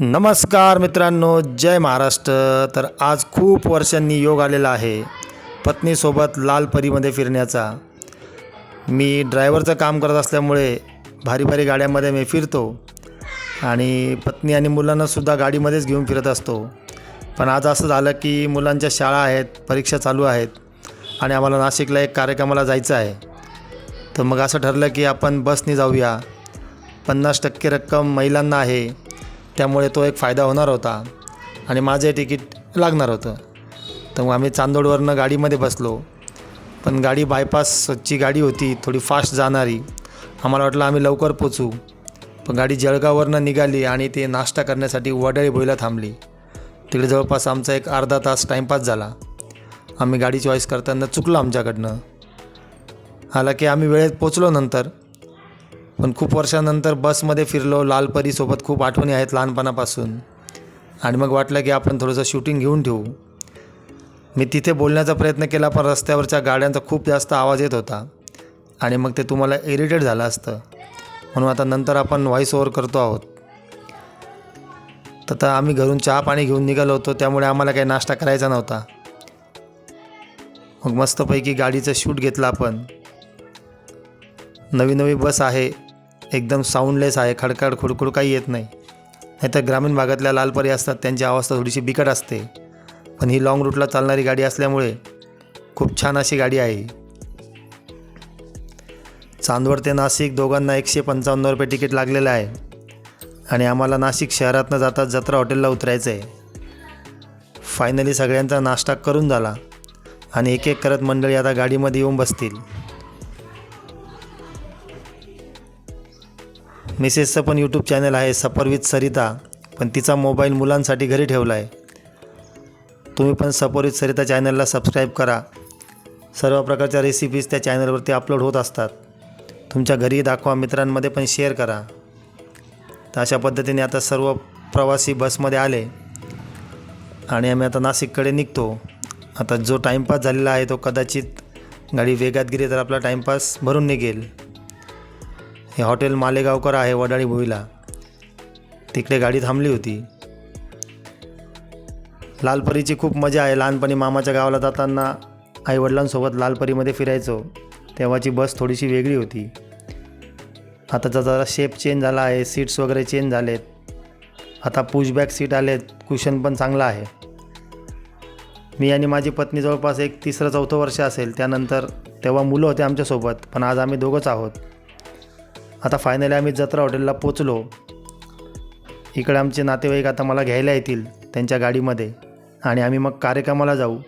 नमस्कार मित्रांनो जय महाराष्ट्र. तर आज खूप वर्षांनी योग आलेला आहे. पत्नीसोबत लाल परीमध्ये फिरण्याचा. मी ड्रायव्हरचं काम करत असल्यामुळे भारी भारी गाड्यांमध्ये मी फिरतो. आणि पत्नी आणि मुलांनासुद्धा गाडीमध्येच घेऊन फिरत असतो. पण आज असं झालं की मुलांच्या शाळा आहेत परीक्षा चालू आहेत आणि आम्हाला नाशिकला एक कार्यक्रमाला जायचं आहे. तर मग असं ठरलं की आपण बसने जाऊया. पन्नास टक्के रक्कम महिलांना आहे. त्यामुळे तो एक फायदा होणार होता आणि माझे तिकीट लागणार होतं. तर मग आम्ही चांदोडवरनं गाडीमध्ये बसलो. पण गाडी बायपासची गाडी होती थोडी फास्ट जाणारी. आम्हाला वाटलं आम्ही लवकर पोचू. पण गाडी जळगाववरनं निघाली आणि ते नाश्ता करण्यासाठी वडाळी भोईला थांबली. तिकडे जवळपास आमचा एक अर्धा तास टाईमपास झाला. आम्ही गाडी चॉईस करताना चुकलो आमच्याकडनं. हालाकी आम्ही वेळेत पोचलो नंतर. पण खूप वर्षानंतर बसमध्ये फिरलो लालपरीसोबत खूप आठवणी आहेत लहानपणापासून. आणि मग वाटलं की आपण थोडंसं शूटिंग घेऊन ठेवू. मी तिथे बोलण्याचा प्रयत्न केला पण रस्त्यावरच्या गाड्यांचा खूप जास्त आवाज येत होता. आणि मग ते तुम्हाला इरिटेट झालं असतं. म्हणून आता नंतर आपण व्हॉईस ओव्हर करतो आहोत. तर आता आम्ही घरून चहा पाणी घेऊन निघालो होतो त्यामुळे आम्हाला काही नाश्ता करायचा नव्हता. मग मस्तपैकी गाडीचं शूट घेतलं आपण. नवी नवी बस आहे. एकदम साऊंडलेस आहे खडखड खुडखुड काही येत नाही. नाहीतर ग्रामीण भागातल्या लालपरी असतात त्यांची अवस्था थोडीशी बिकट असते. पण ही लाँग रूटला चालणारी गाडी असल्यामुळे खूप छान अशी गाडी आहे चांदवड ते नाशिक दोघांना एकशे पंचावन्न रुपये तिकीट लागलेलं आहे. आणि आम्हाला नाशिक शहरातनं जाता जत्रा हॉटेलला उतरायचं आहे. फायनली सगळ्यांचा नाश्ता करून झाला. आणि एक एक करत मंडळी आता गाडीमध्ये येऊन बसतील. मिसेसचं पण यूट्यूब चॅनल आहे सफर विथ सरिता. पण तिचा मोबाईल मुलांसाठी घरी ठेवला आहे तुम्ही पण सफर विथ सरिता चॅनलला सबस्क्राईब करा. सर्व प्रकारच्या रेसिपीज त्या चॅनलवरती अपलोड होत असतात. तुमच्या घरी दाखवा मित्रांमध्ये पण शेअर करा. तर अशा पद्धतीने आता सर्व प्रवासी बसमध्ये आले. आणि आम्ही आता नाशिककडे निघतो. आता जो टाईमपास झालेला आहे तो कदाचित गाडी वेगात गेली तर आपला टाईमपास भरून निघेल. हे हॉटेल मालेगावकर आहे वडाळी भुईला. तिकडे गाडी थांबली होती. लालपरीची खूप मजा आहे. लहानपणी मामाच्या गावाला जाताना आईवडिलांसोबत लालपरीमध्ये फिरायचो. तेव्हाची बस थोडीशी वेगळी होती. आताचा जरा शेप चेंज झाला आहे. सीट्स वगैरे चेंज झालेत. आता पुशबॅक सीट आलेत. कुशन पण चांगला आहे. मी आणि माझी पत्नी जवळपास एक तिसरं चौथं वर्ष असेल. त्यानंतर तेव्हा मुलं होते आमच्यासोबत. पण आज आम्ही दोघंच आहोत. आता फायनली आम्ही जत्रा हॉटेलला पोचलो. इकडे आमचे नातेवाईक आता मला घ्यायला येतील त्यांच्या गाडीमध्ये. आणि आम्ही मग कार्यक्रमाला जाऊ.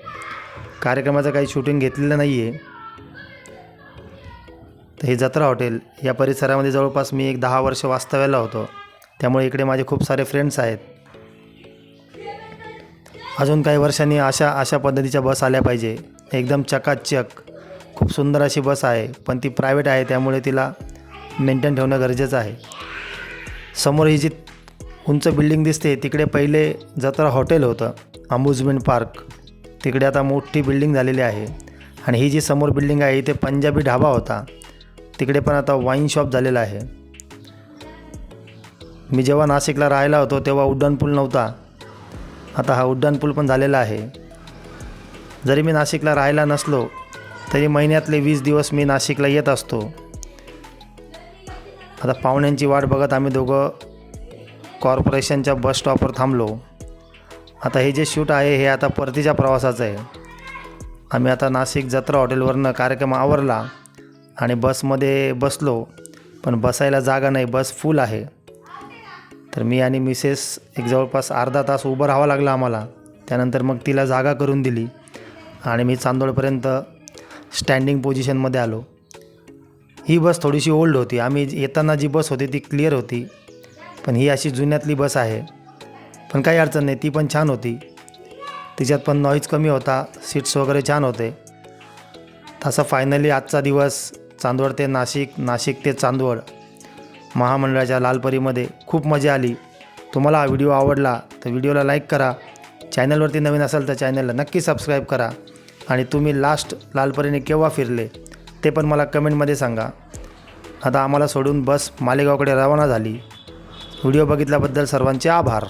कार्यक्रमाचं काही शूटिंग घेतलेलं नाही आहे तर हे जत्रा हॉटेल या परिसरामध्ये जवळपास मी एक दहा वर्ष वास्तव्याला होतो. त्यामुळे इकडे माझे खूप सारे फ्रेंड्स आहेत. अजून काही वर्षांनी अशा अशा पद्धतीच्या बस आल्या पाहिजे. एकदम चकाचक खूप सुंदर अशी बस आहे पण ती प्रायव्हेट आहे त्यामुळे तिला मेंटेन ठेवणं गरजेचं आहे. समोर ही जी उंच बिल्डिंग दिसते तिकडे पहिले जत्रा हॉटेल होतं अम्युजमेंट पार्क. तिकडे आता मोठी बिल्डिंग झालेली आहे. आणि ही जी समोर बिल्डिंग आहे इथे पंजाबी ढाबा होता. तिकडे पण आता वाईन शॉप झालेला आहे. मी जेव्हा नाशिकला राहायला होतो तेव्हा उड्डाणपूल नव्हता. आता हा उड्डाणपूल पण झालेला आहे. जरी मी नाशिकला राहायला नसलो तरी महिन्यातले वीस दिवस मी नाशिकला येत असतो. आता पाहुण्यांची वाट बघत आम्ही दोघं कॉर्पोरेशनच्या बस स्टॉपवर थांबलो. आता हे जे शूट आहे हे आता परतीच्या प्रवासाचं आहे. आम्ही आता नाशिक जत्रा हॉटेलवरनं कार्यक्रम आवरला आणि बसमध्ये बसलो पण बसायला जागा नाही बस फुल आहे. तर मी आणि मिसेस एक जवळपास अर्धा तास उभं राहावं लागलं आम्हाला. त्यानंतर मग तिला जागा करून दिली आणि मी चांदोडपर्यंत स्टँडिंग पोझिशनमध्ये आलो. ही बस थोडीशी ओल्ड होती. आम्ही येताना जी बस होती ती क्लिअर होती. पण ही अशी जुन्यातली बस आहे. पण काही अडचण नाही ती पण छान होती. तिच्यात पण नॉईज कमी होता सीट्स वगैरे छान होते. तसा फायनली आजचा दिवस चांदवड ते नाशिक नाशिक ते चांदवड महामंडळाच्या लालपरीमध्ये खूप मजा आली. तुम्हाला हा व्हिडिओ आवडला तर व्हिडिओला लाईक करा. चॅनलवरती नवीन असाल तर चॅनलला नक्की सबस्क्राईब करा. आणि तुम्ही लास्ट लालपरीने केव्हा फिरले? ते पण मला कमेंटमध्ये सांगा. आता आम्हाला सोडून बस मालेगावकडे रवाना झाली. व्हिडिओ बघितल्याबद्दल सर्वांचे आभार.